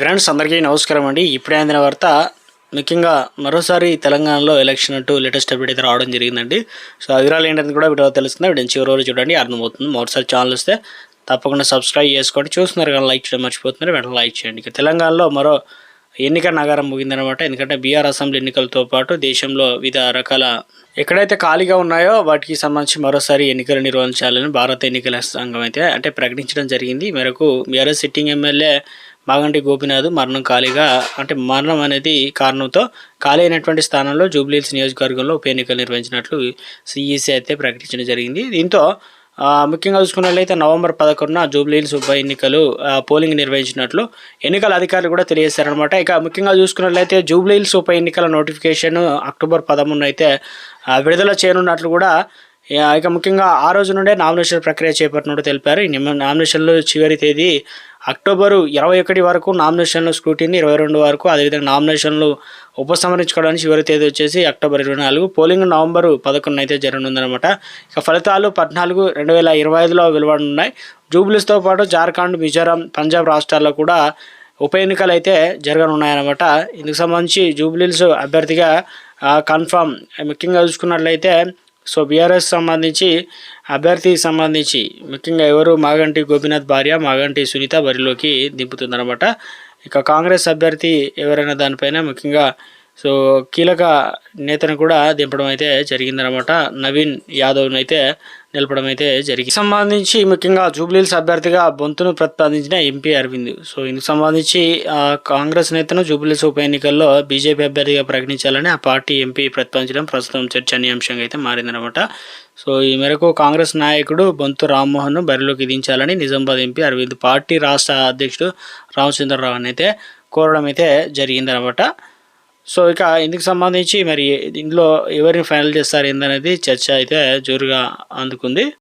Friends అందరికీ నమస్కారం అండి. ఇప్పుడే అందిన వార్త ముఖ్యంగా మరోసారి తెలంగాణలో ఎలక్షన్ అంటూ లేటెస్ట్ అప్డేట్ అయితే రావడం జరిగిందండి. సో ఆ వివరాలు ఏంటని కూడా వీడియో తెలుస్తుంది వీడియో చివరి రోజు చూడండి. అర్థమవుతుంది. మరోసారి ఛానల్ వస్తే తప్పకుండా సబ్స్క్రైబ్ చేసుకోండి. చూస్తున్నారు కానీ లైక్ చేయడం మర్చిపోతున్నారు. వెంటనే లైక్ చేయండి. ఇక తెలంగాణలో మరో ఎన్నిక నగరం ముగిందనమాట ఎందుకంటే బీఆర్ అసెంబ్లీ ఎన్నికలతో పాటు దేశంలో వివిధ రకాల ఎక్కడైతే ఖాళీగా ఉన్నాయో వాటికి సంబంధించి మరోసారి ఎన్నికలు నిర్వహించాలని భారత ఎన్నికల సంఘం అయితే అంటే ప్రకటించడం జరిగింది. మేరకు BRS sitting MLA Maganti Gopinath మరణం ఖాళీగా అంటే మరణం అనేది కారణంతో ఖాళీ అయినటువంటి స్థానంలో జూబ్లీహిల్స్ నియోజకవర్గంలో ఉప ఎన్నికలు నిర్వహించినట్లు సిఈసి అయితే ప్రకటించడం జరిగింది. దీంతో ముఖ్యంగా చూసుకున్నట్లయితే నవంబర్ పదకొండున జూబ్లీహిల్స్ ఉప ఎన్నికలు పోలింగ్ నిర్వహించినట్లు ఎన్నికల అధికారులు కూడా తెలియజేశారనమాట ఇక ముఖ్యంగా చూసుకున్నట్లయితే జూబ్లీహిల్స్ ఉప ఎన్నికల నోటిఫికేషన్ అక్టోబర్ పదమూడున అయితే విడుదల చేయనున్నట్లు కూడా ఇక ముఖ్యంగా ఆ రోజు నుండే నామినేషన్ ప్రక్రియ చేపట్టినట్టు తెలిపారు. ఈ నామినేషన్లు చివరి తేదీ అక్టోబరు ఇరవై ఒకటి వరకు నామినేషన్లు స్క్రూటీని ఇరవై రెండు వరకు అదేవిధంగా నామినేషన్లు ఉపసంహరించుకోవడానికి చివరి తేదీ వచ్చేసి అక్టోబర్ ఇరవై నాలుగు. పోలింగ్ నవంబరు పదకొండున అయితే జరగనుందనమాట ఇక ఫలితాలు పద్నాలుగు రెండు వేల ఇరవై ఐదులో వెలువడనున్నాయి. జూబ్లీస్తో పాటు జార్ఖండ్ మిజోరాం పంజాబ్ రాష్ట్రాల్లో కూడా ఉప ఎన్నికలు అయితే జరగనున్నాయన్నమాట. ఇందుకు సంబంధించి జూబ్లీస్ అభ్యర్థిగా కన్ఫామ్ ముఖ్యంగా చూసుకున్నట్లయితే సో బీఆర్ఎస్ సంబంధించి అభ్యర్థికి సంబంధించి ముఖ్యంగా ఎవరు? మాగంటి గోపీనాథ్ భార్య మాగంటి సునీత బరిలోకి దింపుతుందనమాట ఇక కాంగ్రెస్ అభ్యర్థి ఎవరైనా దానిపైన ముఖ్యంగా సో కీలక నేతను కూడా దింపడం అయితే జరిగిందనమాట నవీన్ యాదవ్ను అయితే నిలపడం అయితే జరిగింది సంబంధించి ముఖ్యంగా జూబ్లీహిల్స్ అభ్యర్థిగా బొంతును ప్రతిపాదించిన ఎంపీ అరవింద్. సో ఇందుకు సంబంధించి ఆ, కాంగ్రెస్ నేతను జూబ్లీహిల్స్ ఉప ఎన్నికల్లో బీజేపీ అభ్యర్థిగా ప్రకటించాలని ఆ పార్టీ ఎంపీ ప్రతిపాదించడం ప్రస్తుతం చర్చనీయాంశంగా అయితే మారిందనమాట సో ఈ మేరకు కాంగ్రెస్ నాయకుడు బొంతు రామ్మోహన్ బరిలోకి దించాలని నిజామాబాద్ ఎంపీ అరవింద్ పార్టీ రాష్ట్ర అధ్యక్షుడు రామచంద్రరావు అయితే కోరడం అయితే జరిగిందనమాట సో ఇక ఇందుకు సంబంధించి మరి ఇందులో ఎవరిని ఫైనల్ చేస్తారు ఏందనేది చర్చ అయితే జోరుగా అందుకుంది.